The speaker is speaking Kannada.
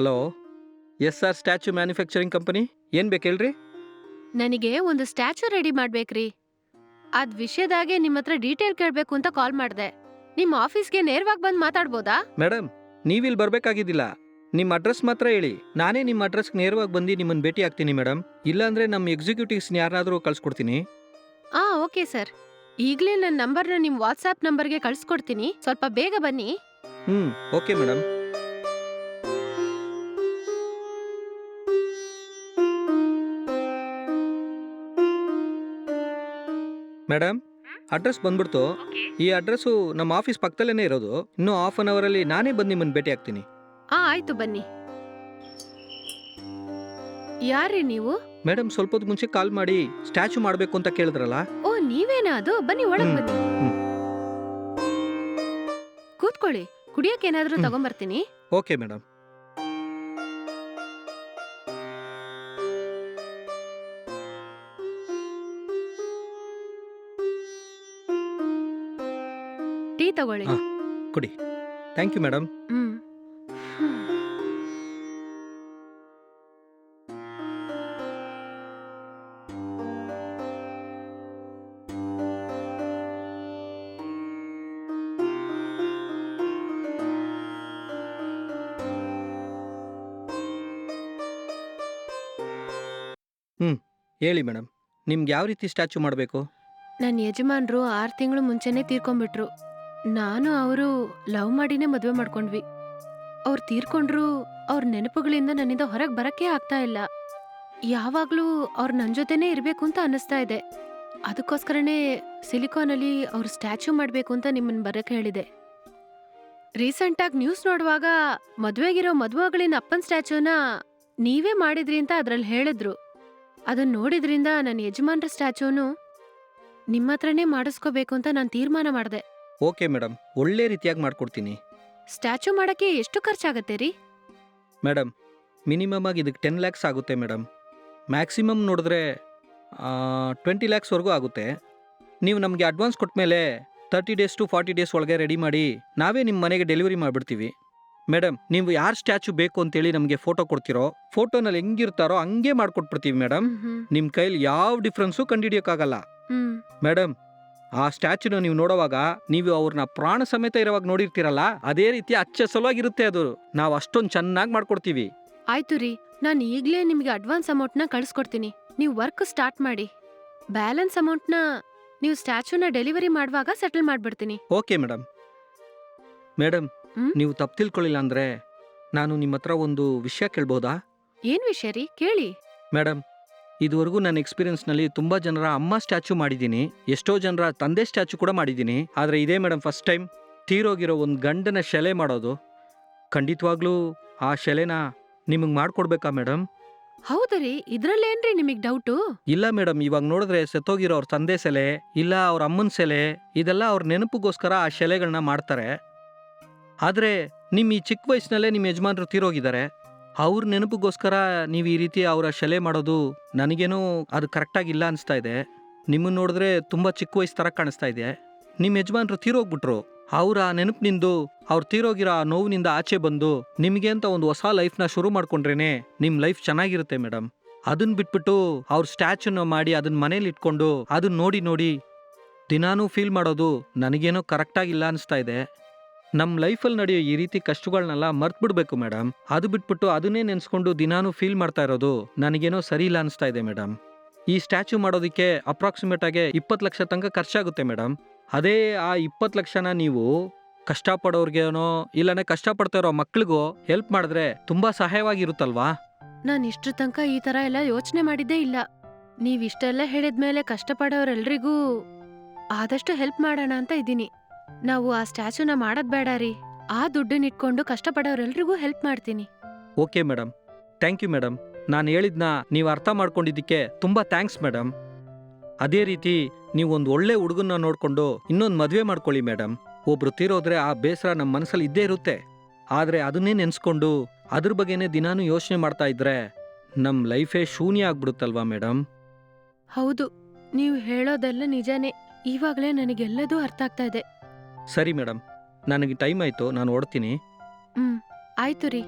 Hello? S R statue manufacturing company? ಏನು ಬೇಕು ಹೇಳ್ರಿ? ನನಗೆ ಒಂದು ಸ್ಟ್ಯಾಚು ರೆಡಿ ಮಾಡ್ಬೇಕ್ರಿ. ಅದ್ ವಿಷಯದಾಗೆ ನಿಮ್ಮ ಹತ್ರ ಡೀಟೇಲ್ ಕೇಳ್ಬೇಕು ಅಂತ ಕಾಲ್ ಮಾಡ್ದೆ. ನಿಮ್ ಆಫೀಸ್ಗೆ ನೇರವಾಗಿ ಬಂದು ಮಾತಾಡ್ಬೋದಾ? ಮೇಡಮ್ ನೀವಿಲ್ಲಿ ಬರಬೇಕಾಗಿದ್ದಿಲ್ಲ. ನಿಮ್ಮ ಅಡ್ರೆಸ್ ಮಾತ್ರ ಹೇಳಿ. ನಾನೇ ನಿಮ್ಮ ಅಡ್ರೆಸ್ಗೆ ನೇರವಾಗಿ ಬಂದು ನಿಮ್ಮನ್ನು ಭೇಟಿ ಆಗ್ತೀನಿ ಮೇಡಮ್ ಇಲ್ಲಾಂದ್ರೆ ನಮ್ಮ ಎಕ್ಸಿಕ್ಯೂಟಿವ್ಸ್ನ ಯಾರಾದರೂ ಕಳ್ಸ್ಕೊಡ್ತೀನಿ. ಆ ಓಕೆ ಸರ್. ಈಗಲೇ ನನ್ನ ನಂಬರ್ನ ನಿಮ್ಮ ವಾಟ್ಸಾಪ್ ನಂಬರ್ಗೆ ಕಳ್ಸ್ಕೊಡ್ತೀನಿ. ಸ್ವಲ್ಪ ಬೇಗ ಬನ್ನಿ. ಹ್ಞೂ ಓಕೆ ಮೇಡಮ್ ಮೇಡಮ್ ಅಡ್ರೆಸ್ ಬಂದ್ಬಿಡ್ತು. ಈ ಅಡ್ರೆಸ್ಸು ನಮ್ಮ ಆಫೀಸ್ ಪಕ್ಕದಲ್ಲೇ ಇರೋದು. ಇನ್ನೂ ಹಾಫ್ ಅನ್ ಅವರಲ್ಲಿ ನಾನೇ ಬಂದು ನಿಮ್ಮನ್ನು ಭೇಟಿ ಆಗ್ತೀನಿ. ಆ ಆಯ್ತು ಬನ್ನಿ. ಯಾರೇ ನೀವು? ಮೇಡಮ್ ಸ್ವಲ್ಪ ಹೊತ್ತು ಮುಂಚೆ ಕಾಲ್ ಮಾಡಿ ಸ್ಟ್ಯಾಚು ಮಾಡಬೇಕು ಅಂತ ಕೇಳಿದ್ರಲ್ಲ? ಓ ನೀವೇನಾ ಅದು? ಬನ್ನಿ ಒಳಗ್ ಬನ್ನಿ. ಹ್ಮ್. ಕೂತ್ಕೊಳ್ಳಿ. ಕುಡಿಯಕ್ಕೆ ಏನಾದರೂ. ತಗೊಂಬರ್ತೀನಿ. ಓಕೆ ಮೇಡಮ್ ತಗೊಳ್ಳಿ. ಕುಡಿ ಕೊಡಿ. Thank you madam hmm. ಹೇಳಿ ಮೇಡಮ್ ನಿಮ್ಗೆ ಯಾವ ರೀತಿ ಸ್ಟ್ಯಾಚು ಮಾಡಬೇಕು? ನನ್ನ ಯಜಮಾನ್ರು ಆರು ತಿಂಗಳು ಮುಂಚೆನೆ ತೀರ್ಕೊಂಡ್ಬಿಟ್ರು. ನಾನು ಅವರು ಲವ್ ಮಾಡಿನೇ ಮದುವೆ ಮಾಡ್ಕೊಂಡ್ವಿ. ಅವ್ರು ತೀರ್ಕೊಂಡ್ರು ಅವ್ರ ನೆನಪುಗಳಿಂದ ನನ್ನಿಂದ ಹೊರಗೆ ಬರಕ್ಕೆ ಆಗ್ತಾ ಇಲ್ಲ. ಯಾವಾಗ್ಲೂ ಅವ್ರು ನನ್ನ ಜೊತೆನೇ ಇರಬೇಕು ಅಂತ ಅನ್ನಿಸ್ತಾ ಇದೆ. ಅದಕ್ಕೋಸ್ಕರನೇ ಸಿಲಿಕಾನಲ್ಲಿ ಅವ್ರ ಸ್ಟ್ಯಾಚ್ಯೂ ಮಾಡಬೇಕು ಅಂತ ನಿಮ್ಮನ್ನ ಬರಕ್ಕೆ ಹೇಳಿದೆ. ರೀಸೆಂಟಾಗಿ ನ್ಯೂಸ್ ನೋಡುವಾಗ ಮದುವೆಗಿರೋ ಮದುವೆಗಳಿನ ಅಪ್ಪನ ಸ್ಟ್ಯಾಚ್ಯೂನ ನೀವೇ ಮಾಡಿದ್ರಿ ಅಂತ ಅದ್ರಲ್ಲಿ ಹೇಳಿದ್ರು. ಅದನ್ನ ನೋಡಿದ್ರಿಂದ ನನ್ನ ಯಜಮಾನ್ರ ಸ್ಟ್ಯಾಚ್ಯೂನು ನಿಮ್ಮ ಹತ್ರನೇ ಮಾಡಿಸ್ಕೋಬೇಕು ಅಂತ ನಾನು ತೀರ್ಮಾನ ಮಾಡಿದೆ. ಓಕೆ ಮೇಡಮ್ ಒಳ್ಳೆ ರೀತಿಯಾಗಿ ಮಾಡ್ಕೊಡ್ತೀನಿ. ಸ್ಟ್ಯಾಚು ಮಾಡಕ್ಕೆ ಎಷ್ಟು ಖರ್ಚಾಗತ್ತೆ ರೀ? ಮೇಡಮ್ ಮಿನಿಮಮ್ ಆಗಿ ಇದಕ್ಕೆ ಟೆನ್ ಲ್ಯಾಕ್ಸ್ ಆಗುತ್ತೆ ಮೇಡಮ್ ಮ್ಯಾಕ್ಸಿಮಮ್ ನೋಡಿದ್ರೆ ಟ್ವೆಂಟಿ ಲ್ಯಾಕ್ಸ್ವರೆಗೂ ಆಗುತ್ತೆ. ನೀವು ನಮಗೆ advance ಕೊಟ್ಟಮೇಲೆ thirty days to forty days ಒಳಗೆ ರೆಡಿ ಮಾಡಿ ನಾವೇ ನಿಮ್ಮ ಮನೆಗೆ ಡೆಲಿವರಿ ಮಾಡಿಬಿಡ್ತೀವಿ. ಮೇಡಮ್ ನೀವು ಯಾರು ಸ್ಟ್ಯಾಚು ಬೇಕು ಅಂತೇಳಿ ನಮಗೆ ಫೋಟೋ ಕೊಡ್ತೀರೋ ಫೋಟೋನಲ್ಲಿ ಹೆಂಗಿರ್ತಾರೋ ಹಂಗೆ ಮಾಡ್ಕೊಟ್ಬಿಡ್ತೀವಿ ಮೇಡಮ್ ನಿಮ್ಮ ಕೈಲಿ ಯಾವ ಡಿಫ್ರೆನ್ಸು ಕಂಡುಹಿಡಿಯೋಕ್ಕಾಗಲ್ಲ. ಮೇಡಮ್ ಆ ಸ್ಟ್ಯಾಚ್ಯೂನ ನೀವು ನೋಡುವಾಗ ನೀವು ಅವ್ರನ್ನ ಪ್ರಾಣ ಸಮೇತ ಇರುವಾಗ ನೋಡಿರ್ತೀರಲ್ಲ ಅದೇ ರೀತಿ ಅಚ್ಚ ಸಲುವಾಗಿರುತ್ತೆ ಅದು. ನಾವು ಅಷ್ಟೊಂದು ಚೆನ್ನಾಗಿ ಮಾಡ್ಕೊಡ್ತೀವಿ. ಆಯ್ತು ರೀ ನಾನು ಈಗಲೇ ನಿಮಗೆ ಅಡ್ವಾನ್ಸ್ ಅಮೌಂಟ್ನ ಕಳಿಸ್ಕೊಡ್ತೀನಿ. ನೀವು ವರ್ಕ್ ಸ್ಟಾರ್ಟ್ ಮಾಡಿ. ಬ್ಯಾಲೆನ್ಸ್ ಅಮೌಂಟ್ನ ನೀವು ಸ್ಟ್ಯಾಚ್ಯೂನ ಡೆಲಿವರಿ ಮಾಡುವಾಗ ಸೆಟಲ್ ಮಾಡ್ಬಿಡ್ತೀನಿ. Okay madam madam hmm? ನೀವು ತಪ್ಪು ತಿಳ್ಕೊಳ್ಳಿಲ್ಲ ಅಂದ್ರೆ ನಾನು ನಿಮ್ಮ ಹತ್ರ ಒಂದು ವಿಷಯ ಕೇಳ್ಬೋದಾ? ಏನ್ ವಿಷಯ ರೀ? ಕೇಳಿ. ಮೇಡಮ್ ಇದುವರೆಗೂ ನನ್ನ ಎಕ್ಸ್ಪೀರಿಯನ್ಸ್ನಲ್ಲಿ ತುಂಬ ಜನರ ಅಮ್ಮ ಸ್ಟ್ಯಾಚು ಮಾಡಿದ್ದೀನಿ. ಎಷ್ಟೋ ಜನರ ತಂದೆ ಸ್ಟ್ಯಾಚು ಕೂಡ ಮಾಡಿದ್ದೀನಿ. ಆದರೆ ಇದೇ ಮೇಡಮ್ ಫಸ್ಟ್ ಟೈಮ್ ತೀರೋಗಿರೋ ಒಂದು ಗಂಡನ ಶೆಲೆ ಮಾಡೋದು. ಖಂಡಿತವಾಗ್ಲೂ ಆ ಶೆಲೆನ ನಿಮಗೆ ಮಾಡ್ಕೊಡ್ಬೇಕಾ ಮೇಡಮ್ ಹೌದ್ರಿ ರೀ ಇದ್ರಲ್ಲೇನ್ರಿ ನಿಮಗ್ ಡೌಟು ಇಲ್ಲ ಮೇಡಮ್ ಇವಾಗ ನೋಡಿದ್ರೆ ಸೆತ್ತೋಗಿರೋ ಅವ್ರ ತಂದೆ ಸೆಲೆ ಇಲ್ಲ ಅವ್ರ ಅಮ್ಮನ ಸೆಲೆ ಇದೆಲ್ಲ ಅವ್ರ ನೆನಪಿಗೋಸ್ಕರ ಆ ಶೆಲೆಗಳನ್ನ ಮಾಡ್ತಾರೆ. ಆದರೆ ನಿಮ್ಮ ಈ ಚಿಕ್ಕ ವಯಸ್ಸಿನಲ್ಲೇ ನಿಮ್ಮ ಯಜಮಾನ್ರು ತೀರೋಗಿದ್ದಾರೆ. ಅವ್ರ ನೆನಪಿಗೋಸ್ಕರ ನೀವು ಈ ರೀತಿ ಅವರ ಶಲೆ ಮಾಡೋದು ನನಗೇನೋ ಅದು ಕರೆಕ್ಟಾಗಿಲ್ಲ ಅನಿಸ್ತಾ ಇದೆ. ನಿಮ್ಮನ್ನು ನೋಡಿದ್ರೆ ತುಂಬ ಚಿಕ್ಕ ವಯಸ್ಸು ಥರ ಕಾಣಿಸ್ತಾ ಇದೆ. ನಿಮ್ಮ ಯಜಮಾನ್ರು ತೀರೋಗ್ಬಿಟ್ರು. ಅವರ ನೆನಪಿನಿಂದು ಅವ್ರು ತೀರೋಗಿರೋ ಆ ನೋವಿನಿಂದ ಆಚೆ ಬಂದು ನಿಮಗೆ ಅಂತ ಒಂದು ಹೊಸ ಲೈಫ್ನ ಶುರು ಮಾಡ್ಕೊಂಡ್ರೇನೆ ನಿಮ್ಮ ಲೈಫ್ ಚೆನ್ನಾಗಿರುತ್ತೆ ಮೇಡಮ್ ಅದನ್ನ ಬಿಟ್ಬಿಟ್ಟು ಅವ್ರ ಸ್ಟ್ಯಾಚುನ ಮಾಡಿ ಅದನ್ನ ಮನೇಲಿ ಇಟ್ಕೊಂಡು ಅದನ್ನ ನೋಡಿ ನೋಡಿ ದಿನಾನೂ ಫೀಲ್ ಮಾಡೋದು ನನಗೇನೋ ಕರೆಕ್ಟಾಗಿಲ್ಲ ಅನಿಸ್ತಾ ಇದೆ. ನಮ್ಮ ಲೈಫಲ್ಲಿ ನಡೆಯೋ ಈ ರೀತಿ ಕಷ್ಟಗಳನ್ನೆಲ್ಲ ಮರ್ತ್ ಬಿಡ್ಬೇಕು ಮೇಡಮ್ ಅದು ಬಿಟ್ಬಿಟ್ಟು ಅದನ್ನೇ ನೆನೆಸ್ಕೊಂಡು ದಿನಾನೂ ಫೀಲ್ ಮಾಡ್ತಾ ಇರೋದು ನನಗೇನೋ ಸರಿ ಇಲ್ಲ ಅನಿಸ್ತಾ ಇದೆ ಮೇಡಮ್ ಈ ಸ್ಟ್ಯಾಚು ಮಾಡೋದಕ್ಕೆ ಅಪ್ರಾಕ್ಸಿಮೇಟ್ ಆಗಿ ಇಪ್ಪತ್ತು ಲಕ್ಷ ತನಕ ಖರ್ಚಾಗುತ್ತೆ ಮೇಡಮ್ ಅದೇ ಆ ಇಪ್ಪತ್ತು ಲಕ್ಷನ ನೀವು ಕಷ್ಟಪಡೋರ್ಗೇನೋ ಇಲ್ಲನೇ ಕಷ್ಟಪಡ್ತಾ ಇರೋ ಮಕ್ಳಿಗೂ ಹೆಲ್ಪ್ ಮಾಡಿದ್ರೆ ತುಂಬಾ ಸಹಾಯವಾಗಿರುತ್ತಲ್ವಾ? ನಾನು ಇಷ್ಟ್ರ ತನಕ ಈ ತರ ಎಲ್ಲ ಯೋಚನೆ ಮಾಡಿದ್ದೇ ಇಲ್ಲ. ನೀವಿಷ್ಟೆಲ್ಲ ಹೇಳಿದ್ಮೇಲೆ ಕಷ್ಟಪಡೋರೆಲ್ರಿಗೂ ಆದಷ್ಟು ಹೆಲ್ಪ್ ಮಾಡೋಣ ಅಂತ ಇದ್ದೀನಿ. ನಾವು ಆ ಸ್ಟ್ಯಾಚ್ಯೂನ ಮಾಡೋದ್ ಬೇಡ ರೀ. ಆ ದುಡ್ಡನ್ನ ಇಟ್ಕೊಂಡು ಕಷ್ಟಪಡೋರೆಲ್ರಿಗೂ ಹೆಲ್ಪ್ ಮಾಡ್ತೀನಿ. Okay madam thank you madam ನಾನು ಹೇಳಿದ್ನ ನೀವು ಅರ್ಥ ಮಾಡ್ಕೊಂಡಿದ್ದಕ್ಕೆ ತುಂಬ ಥ್ಯಾಂಕ್ಸ್ ಮೇಡಮ್ ಅದೇ ರೀತಿ ನೀವು ಒಂದು ಒಳ್ಳೆ ಹುಡುಗನ್ನ ನೋಡಿಕೊಂಡು ಇನ್ನೊಂದು ಮದುವೆ ಮಾಡ್ಕೊಳ್ಳಿ ಮೇಡಮ್ ಒಬ್ರು ತೀರೋದ್ರೆ ಆ ಬೇಸರ ನಮ್ಮ ಮನಸ್ಸಲ್ಲಿ ಇದ್ದೇ ಇರುತ್ತೆ. ಆದರೆ ಅದನ್ನೇ ನೆನೆಸ್ಕೊಂಡು ಅದ್ರ ಬಗ್ಗೆನೇ ದಿನಾನೂ ಯೋಚನೆ ಮಾಡ್ತಾ ಇದ್ರೆ ನಮ್ಮ ಲೈಫೇ ಶೂನ್ಯ ಆಗ್ಬಿಡುತ್ತಲ್ವಾ ಮೇಡಮ್ ಹೌದು. ನೀವು ಹೇಳೋದೆಲ್ಲ ನಿಜಾನೇ. ಇವಾಗಲೇ ನನಗೆಲ್ಲದೂ ಅರ್ಥ ಆಗ್ತಾ ಇದೆ. ಸರಿ ಮೇಡಮ್ ನನಗೆ ಟೈಮ್ ಆಯಿತು ನಾನು ಓಡ್ತೀನಿ. ಹ್ಮ್ ಆಯ್ತು ರೀ.